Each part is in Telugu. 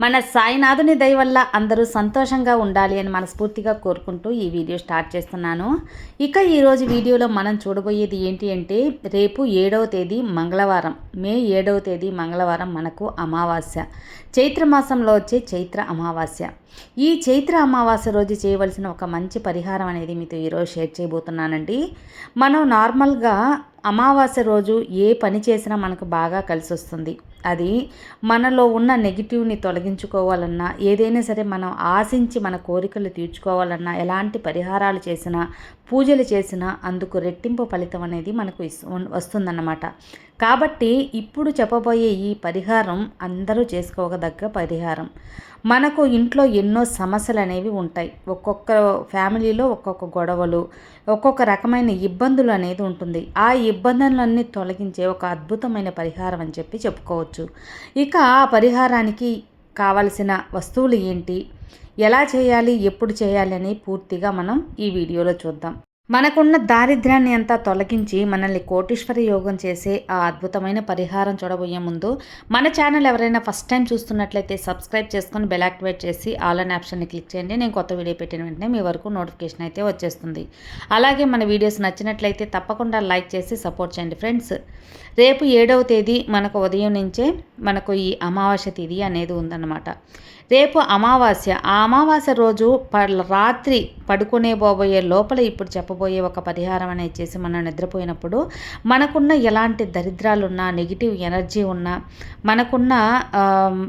మన సాయినాథుని దయ వల్ల అందరూ సంతోషంగా ఉండాలి అని మనస్ఫూర్తిగా కోరుకుంటూ ఈ వీడియో స్టార్ట్ చేస్తున్నాను. ఇక ఈరోజు వీడియోలో మనం చూడబోయేది ఏంటి అంటే రేపు ఏడవ తేదీ మంగళవారం మే ఏడవ తేదీ మంగళవారం మనకు అమావాస్య. చైత్ర మాసంలో వచ్చే చైత్ర అమావాస్య. ఈ చైత్ర అమావాస్య రోజు చేయవలసిన ఒక మంచి పరిహారం అనేది మీతో ఈరోజు షేర్ చేయబోతున్నానండి. మనం నార్మల్గా అమావాస్య రోజు ఏ పని చేసినా మనకు బాగా కలిసి వస్తుంది అది మనలో ఉన్న నెగిటివ్ని తొలగించుకోవాలన్నా ఏదైనా సరే మనం ఆశించి మన కోరికలు తీర్చుకోవాలన్నా ఎలాంటి పరిహారాలు చేసినా పూజలు చేసినా అందుకు రెట్టింపు ఫలితం అనేది మనకు వస్తుందన్నమాట. కాబట్టి ఇప్పుడు చెప్పబోయే ఈ పరిహారం అందరూ చేసుకోగదగ్గ పరిహారం. మనకు ఇంట్లో ఎన్నో సమస్యలు అనేవి ఉంటాయి. ఒక్కొక్క ఫ్యామిలీలో ఒక్కొక్క గొడవలు ఒక్కొక్క రకమైన ఇబ్బందులు అనేది ఉంటుంది. ఆ ఇబ్బందులన్నీ తొలగించే ఒక అద్భుతమైన పరిహారం అని చెప్పి చెప్పుకోవచ్చు. ఇక ఆ పరిహారానికి కావలసిన వస్తువులు ఏంటి? ఎలా చేయాలి? ఎప్పుడు చేయాలి? అని పూర్తిగా మనం ఈ వీడియోలో చూద్దాం. మనకున్న దారిద్ర్యాన్ని అంతా తొలగించి మనల్ని కోటీశ్వర యోగం చేసే ఆ అద్భుతమైన పరిహారం చూడబోయే ముందు మన ఛానల్ ఎవరైనా ఫస్ట్ టైం చూస్తున్నట్లయితే సబ్స్క్రైబ్ చేసుకొని బెల్ యాక్టివేట్ చేసి ఆల్ అన్ ఆప్షన్ని క్లిక్ చేయండి. నేను కొత్త వీడియో పెట్టిన వెంటనే మీ వరకు నోటిఫికేషన్ అయితే వచ్చేస్తుంది. అలాగే మన వీడియోస్ నచ్చినట్లయితే తప్పకుండా లైక్ చేసి సపోర్ట్ చేయండి ఫ్రెండ్స్. రేపు ఏడవ తేదీ మనకు ఉదయం నుంచే మనకు ఈ అమావాస్య తేదీ అనేది ఉందన్నమాట. రేపు అమావాస్య. ఆ అమావాస్య రోజు ప రాత్రి పడుకునే పోబోయే లోపల ఇప్పుడు చెప్పబోయే ఒక పరిహారం అనేది చేసి మనం నిద్రపోయినప్పుడు మనకున్న ఎలాంటి దరిద్రాలున్నా నెగిటివ్ ఎనర్జీ ఉన్నా మనకున్న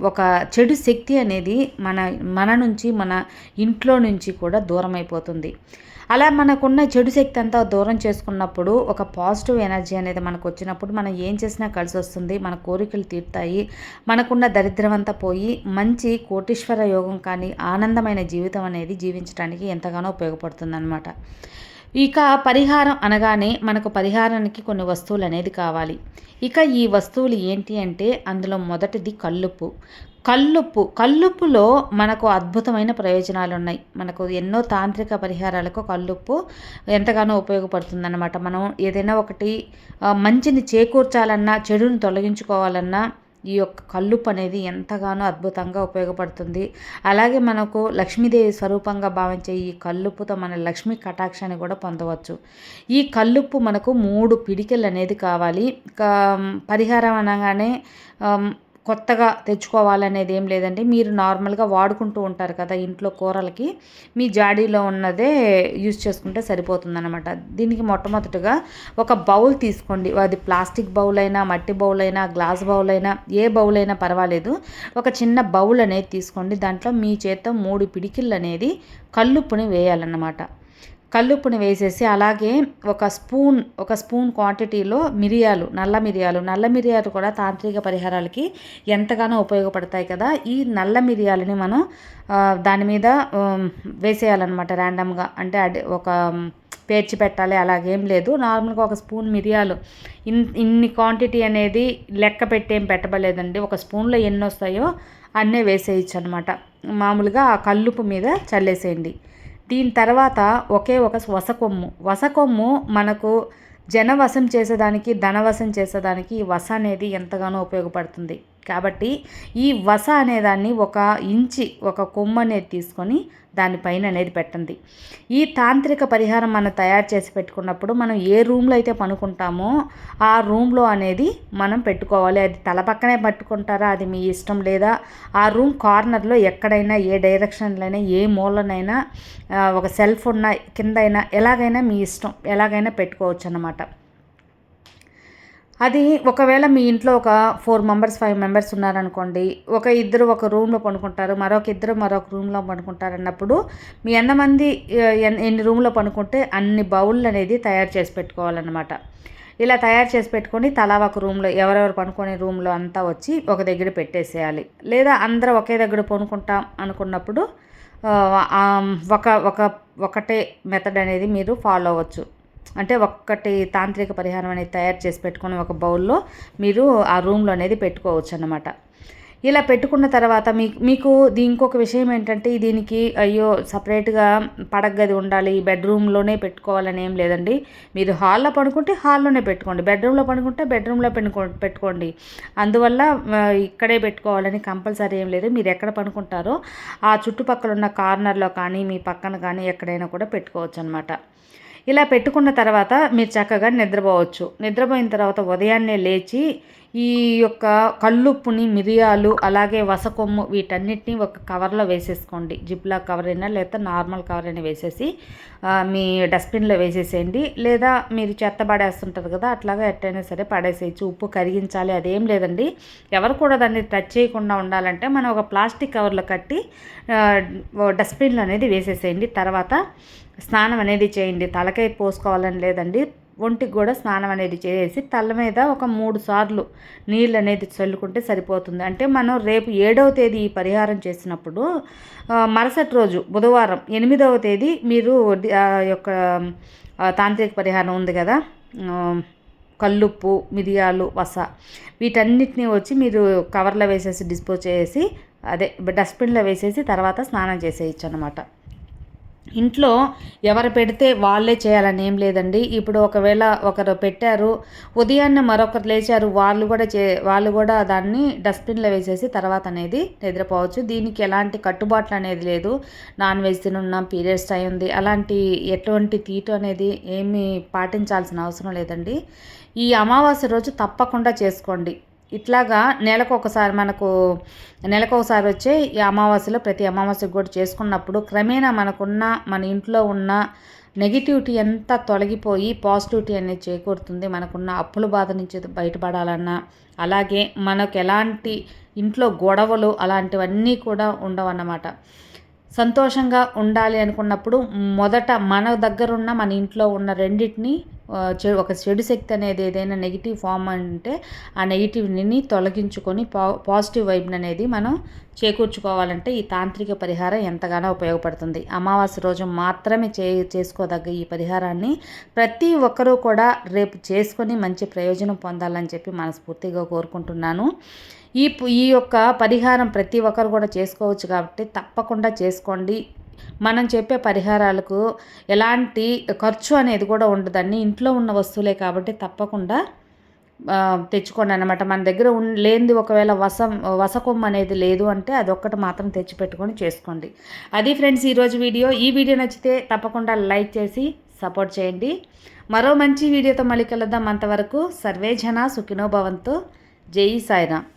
ఒక చెడు శక్తి అనేది మన మన నుంచి మన ఇంట్లో నుంచి కూడా దూరం అయిపోతుంది అలా మనకున్న చెడు శక్తి అంతా దూరం చేసుకున్నప్పుడు ఒక పాజిటివ్ ఎనర్జీ అనేది మనకు వచ్చినప్పుడు మనం ఏం చేసినా కలిసి వస్తుంది మన కోరికలు తీరుతాయి మనకున్న దరిద్రం అంతా పోయి మంచి కోటీశ్వర యోగం కానీ ఆనందమైన జీవితం అనేది జీవించడానికి ఎంతగానో ఉపయోగపడుతుందన్నమాట. ఇక పరిహారం అనగానే మనకు పరిహారానికి కొన్ని వస్తువులు అనేది కావాలి. ఇక ఈ వస్తువులు ఏంటి అంటే అందులో మొదటిది కల్లుప్పు. కల్లుప్పు కల్లుప్పులో మనకు అద్భుతమైన ప్రయోజనాలు ఉన్నాయి మనకు ఎన్నో తాంత్రిక పరిహారాలకు కల్లుప్పు ఎంతగానో ఉపయోగపడుతుందన్నమాట. మనం ఏదైనా ఒకటి మంచిని చేకూర్చాలన్నా చెడుని తొలగించుకోవాలన్నా ఈ యొక్క కల్లుప్పు అనేది ఎంతగానో అద్భుతంగా ఉపయోగపడుతుంది. అలాగే మనకు లక్ష్మీదేవి స్వరూపంగా భావించే ఈ కల్లుప్పుతో మన లక్ష్మీ కటాక్షాన్ని కూడా పొందవచ్చు. ఈ కల్లుప్పు మనకు మూడు పిడికెలు అనేది కావాలి. పరిహారం అనగానే కొత్తగా తెచ్చుకోవాలనేది ఏం లేదండి. మీరు నార్మల్గా వాడుకుంటూ ఉంటారు కదా ఇంట్లో కూరలకి మీ జాడీలో ఉన్నదే యూజ్ చేసుకుంటే సరిపోతుందన్నమాట. దీనికి మొట్టమొదటిగా ఒక బౌల్ తీసుకోండి. అది ప్లాస్టిక్ బౌల్ అయినా మట్టి బౌల్ అయినా గ్లాస్ బౌల్ అయినా ఏ బౌల్ అయినా పర్వాలేదు. ఒక చిన్న బౌల్ అనేది తీసుకోండి. దాంట్లో మీ చేత మూడు పిడికిళ్ళు అనేది కల్లుప్పుని వేయాలన్నమాట. కల్లుప్పుని వేసేసి అలాగే ఒక స్పూన్ ఒక స్పూన్ క్వాంటిటీలో మిరియాలు నల్ల మిరియాలు. నల్ల మిరియాలు కూడా తాంత్రిక పరిహారాలకి ఎంతగానో ఉపయోగపడతాయి కదా. ఈ నల్ల మిరియాలని మనం దాని మీద వేసేయాలన్నమాట ర్యాండమ్గా. అంటే అదే ఒక పేర్చి పెట్టాలి అలాగేం లేదు. నార్మల్గా ఒక స్పూన్ మిరియాలు. ఇన్ ఇన్ని క్వాంటిటీ అనేది లెక్క పెట్టేం పెట్టబలేదండి ఒక స్పూన్లో ఎన్ని వస్తాయో అన్నీ వేసేయచ్చు అనమాట మామూలుగా ఆ కల్లుపు మీద చల్లేసేయండి. దీని తర్వాత ఒకే ఒక వసకొమ్ము. వసకొమ్ము మనకు జనవశం చేసేదానికి ధనవశం చేసేదానికి ఈ వస అనేది ఎంతగానో ఉపయోగపడుతుంది. కాబట్టి ఈ వస అనేదాన్ని ఒక ఇంచి ఒక కొమ్ము అనేది తీసుకొని దానిపైన అనేది పెట్టండి. ఈ తాంత్రిక పరిహారం మనం తయారు చేసి పెట్టుకున్నప్పుడు మనం ఏ రూమ్లో అయితే పనుకుంటామో ఆ రూమ్లో అనేది మనం పెట్టుకోవాలి. అది తల పక్కనే పట్టుకుంటారా? అది మీ ఇష్టం లేదా? ఆ రూమ్ కార్నర్లో ఎక్కడైనా ఏ డైరెక్షన్లైనా ఏ మూలనైనా ఒక సెల్ఫ్ ఉన్న కిందైనా ఎలాగైనా మీ ఇష్టం ఎలాగైనా పెట్టుకోవచ్చు అన్నమాట. అది ఒకవేళ మీ ఇంట్లో ఒక ఫోర్ మెంబర్స్ ఫైవ్ మెంబర్స్ ఉన్నారనుకోండి ఒక ఇద్దరు ఒక రూమ్లో పండుకుంటారు మరొక ఇద్దరు మరొక రూమ్లో పండుకుంటారు అన్నప్పుడు మీ ఎంతమంది ఎన్ని రూమ్లో పండుకుంటే అన్ని బౌళ్ళు అనేది తయారు చేసి పెట్టుకోవాలన్నమాట. ఇలా తయారు చేసి పెట్టుకొని తలా ఒక రూమ్లో ఎవరెవరు పనుకునే రూమ్లో అంతా వచ్చి ఒక దగ్గర పెట్టేసేయాలి. లేదా అందరూ ఒకే దగ్గర పనుకుంటాం అనుకున్నప్పుడు ఒక ఒక ఒకటే మెథడ్ అనేది మీరు ఫాలో అవ్వచ్చు. అంటే ఒక్కటి తాంత్రిక పరిహారం అనేది తయారు చేసి పెట్టుకొని ఒక బౌల్లో మీరు ఆ రూమ్లో అనేది పెట్టుకోవచ్చు అన్నమాట. ఇలా పెట్టుకున్న తర్వాత మీకు మీకు దీ ఇంకొక విషయం ఏంటంటే దీనికి అయ్యో సపరేట్గా పడగది ఉండాలి బెడ్రూమ్లోనే పెట్టుకోవాలని ఏం లేదండి. మీరు హాల్లో పడుకుంటే హాల్లోనే పెట్టుకోండి బెడ్రూమ్లో పడుకుంటే బెడ్రూమ్లో పెట్టుకో పెట్టుకోండి. అందువల్ల ఇక్కడే పెట్టుకోవాలని కంపల్సరీ ఏం లేదు. మీరు ఎక్కడ పడుకుంటారో ఆ చుట్టుపక్కల ఉన్న కార్నర్లో కానీ మీ పక్కన కానీ ఎక్కడైనా కూడా పెట్టుకోవచ్చు అనమాట ఇలా పెట్టుకున్న తర్వాత మీరు చక్కగా నిద్రపోవచ్చు. నిద్రపోయిన తర్వాత ఉదయాన్నే లేచి ఈ యొక్క కళ్ళుప్పుని మిరియాలు అలాగే వసకొమ్ము వీటన్నిటిని ఒక కవర్లో వేసేసుకోండి. జిప్లా కవర్ అయినా లేదా నార్మల్ కవర్ అయినా వేసేసి మీ డస్ట్బిన్లో వేసేసేయండి. లేదా మీరు చెత్త పడేస్తుంటారు కదా అట్లాగా ఎట్టయినా సరే పడేసేయచ్చు. ఉప్పు కరిగించాలి అదేం లేదండి. ఎవరు కూడా దాన్ని టచ్ చేయకుండా ఉండాలంటే మనం ఒక ప్లాస్టిక్ కవర్లో కట్టి డస్ట్బిన్లో అనేది వేసేసేయండి. తర్వాత స్నానం అనేది చేయండి. తలకై పోసుకోవాలని లేదండి. ఒంటికి కూడా స్నానం అనేది చేసి తల మీద ఒక మూడు సార్లు నీళ్ళు అనేది చల్లుకుంటే సరిపోతుంది. అంటే మనం రేపు ఏడవ తేదీ ఈ పరిహారం చేసినప్పుడు మరుసటి రోజు బుధవారం ఎనిమిదవ తేదీ మీరు యొక్క తాంత్రిక పరిహారం ఉంది కదా కల్లుప్పు మిరియాలు వస వీటన్నిటిని వచ్చి మీరు కవర్లో వేసేసి డిస్పోజ్ చేసి అదే డస్ట్బిన్లో వేసేసి తర్వాత స్నానం చేసేయచ్చు అనమాట ఇంట్లో ఎవరు పెడితే వాళ్ళే చేయాలని ఏం లేదండి. ఇప్పుడు ఒకవేళ ఒకరు పెట్టారు ఉదయాన్నే మరొకరు లేచారు వాళ్ళు కూడా చే వాళ్ళు కూడా దాన్ని డస్ట్బిన్లో వేసేసి తర్వాత అనేది నిద్రపోవచ్చు. దీనికి ఎలాంటి కట్టుబాట్లు అనేది లేదు. నాన్ వెజ్ తినున్నాం పీరియడ్స్ టైం ఉంది. అలాంటి ఎటువంటి తీటు అనేది ఏమీ పాటించాల్సిన అవసరం లేదండి. ఈ అమావాస్య రోజు తప్పకుండా చేసుకోండి. ఇట్లాగా నెలకు ఒకసారి మనకు నెలకు ఒకసారి వచ్చే ఈ అమావాస్యలో ప్రతి అమావాస్యకు కూడా చేసుకున్నప్పుడు క్రమేణా మనకున్న మన ఇంట్లో ఉన్న నెగిటివిటీ ఎంత తొలగిపోయి పాజిటివిటీ అనేది చేకూరుతుంది. మనకున్న అప్పుల బాధ నుంచి బయటపడాలన్నా అలాగే మనకు ఎలాంటి ఇంట్లో గొడవలు అలాంటివన్నీ కూడా ఉండవన్నమాట. సంతోషంగా ఉండాలి అనుకున్నప్పుడు మొదట మన దగ్గరున్న మన ఇంట్లో ఉన్న రెండింటిని ఒక చెడు శక్తి అనేది ఏదైనా నెగిటివ్ ఫామ్ అంటే ఆ నెగిటివ్ని తొలగించుకొని పా పాజిటివ్ వైబ్ని అనేది మనం చేకూర్చుకోవాలంటే ఈ తాంత్రిక పరిహారం ఎంతగానో ఉపయోగపడుతుంది. అమావాస్య రోజు మాత్రమే చే చేసుకోదగ్గ ఈ పరిహారాన్ని ప్రతి ఒక్కరూ కూడా రేపు చేసుకొని మంచి ప్రయోజనం పొందాలని చెప్పి మనస్ఫూర్తిగా కోరుకుంటున్నాను. ఈ ఈ యొక్క పరిహారం ప్రతి ఒక్కరు కూడా చేసుకోవచ్చు కాబట్టి తప్పకుండా చేసుకోండి. మనం చెప్పే పరిహారాలకు ఎలాంటి ఖర్చు అనేది కూడా ఉండదండి. ఇంట్లో ఉన్న వస్తువులే కాబట్టి తప్పకుండా తెచ్చుకోండి అనమాట మన దగ్గర ఉన్ లేనిది ఒకవేళ వసం వసకొమ్మ అనేది లేదు అంటే అదొక్కటి మాత్రం తెచ్చిపెట్టుకొని చేసుకోండి. అది ఫ్రెండ్స్ ఈరోజు వీడియో. ఈ వీడియో నచ్చితే తప్పకుండా లైక్ చేసి సపోర్ట్ చేయండి. మరో మంచి వీడియోతో మళ్ళీ కలుద్దాం. అంతవరకు సర్వే జన సుఖినోభవంతో జై సాయిరామ్.